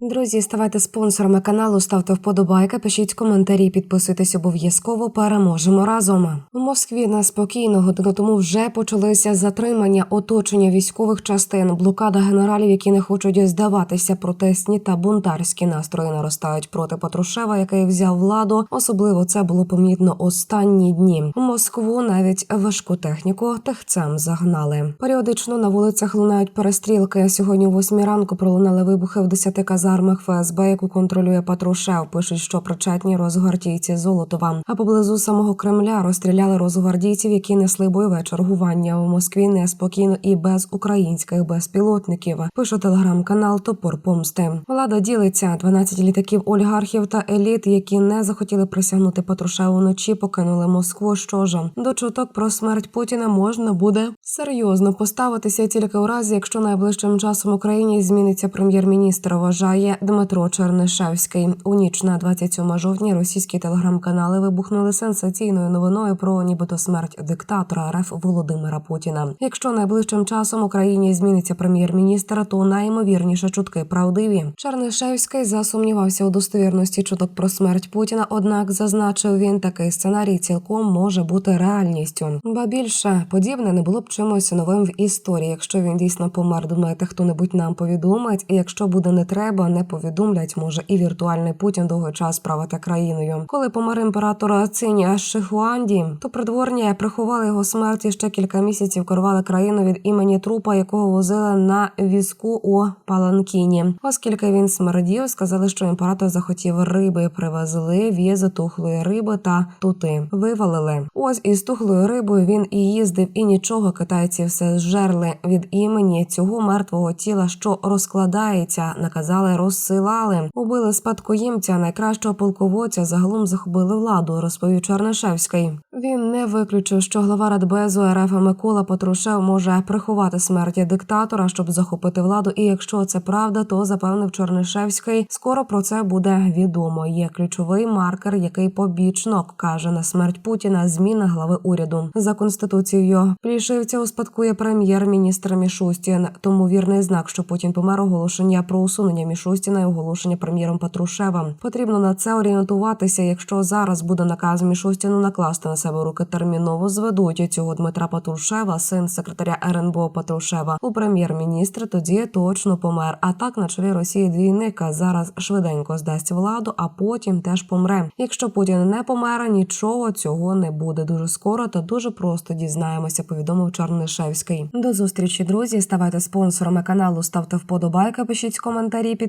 Друзі, ставайте спонсорами каналу, ставте вподобайки, пишіть коментарі, підписуйтесь обов'язково. Переможемо разом. У Москві неспокійно годину тому вже почалися затримання, оточення військових частин, блокада генералів, які не хочуть здаватися. Протестні та бунтарські настрої наростають проти Патрушева, який взяв владу. Особливо це було помітно останні дні. У Москву навіть важку техніку техцем загнали. Періодично на вулицях лунають перестрілки. Сьогодні, о 8 ранку, пролунали вибухи в 10 казармах ФСБ, яку контролює Патрушев. Пишуть, що причетні розгвардійці Золотова. А поблизу самого Кремля розстріляли розгвардійців, які несли бойове чергування у Москві неспокійно і без українських безпілотників. Пише телеграм-канал Топор Помсти. Влада ділиться 12 літаків олігархів та еліт, які не захотіли присягнути Патрушеву вночі, покинули Москву. Що ж до чуток про смерть Путіна можна буде серйозно поставитися тільки у разі, якщо найближчим часом Україні зміниться прем'єр-міністр. Вважає Дмитро Чернишевський. У ніч на 27 жовтня російські телеграм-канали вибухнули сенсаційною новиною про нібито смерть диктатора РФ Володимира Путіна. Якщо найближчим часом Україні зміниться прем'єр-міністр, то найімовірніше чутки правдиві. Чернишевський засумнівався у достовірності чуток про смерть Путіна. Однак зазначив він, такий сценарій цілком може бути реальністю. Ба більше подібне не було б чимось новим в історії. Якщо він дійсно помер, думаєте, хто-небудь нам повідомить. І якщо буде не треба, не повідомлять. Може і віртуальний Путін довгий час правити країною. Коли помер імператор Циня Шихуанді, то придворні приховали його смерті ще кілька місяців. Керували країну від імені трупа, якого возили на візку у Паланкіні. Оскільки він смердів, сказали, що імператор захотів риби. Привезли в'єзи тухлої риби та тути. Вивалили. Ось із тухлою рибою він і їздив, і нічого китайці все зжерли від імені цього мертвого тіла, що розкладається. Наказали, розсилали, убили спадкоємця найкращого полководця. Загалом захопили владу. Розповів Чернишевський. Він не виключив, що глава Радбезу РФ Микола Патрушев може приховати смерті диктатора, щоб захопити владу. І якщо це правда, то запевнив Чернишевський. Скоро про це буде відомо. Є ключовий маркер, який побічно каже на смерть Путіна. Зміна глави уряду за конституцією. Плішивця успадкує прем'єр-міністр Мішустін. Тому вірний знак, що Путін помер оголошення про усунення Мішустіна і оголошення прем'єром Патрушева. Потрібно на це орієнтуватися. Якщо зараз буде наказ Мішустіну накласти на себе руки, терміново зведуть цього Дмитра Патрушева, син секретаря РНБО Патрушева, у прем'єр-міністр. Тоді точно помер. А так на чолі Росії двійника зараз швиденько здасть владу, а потім теж помре. Якщо Путін не помер, нічого цього не буде дуже скоро та дуже просто дізнаємося. Повідомив Чернишевський. До зустрічі, друзі. Ставайте спонсорами каналу, ставте вподобайки, пишіть коментарі,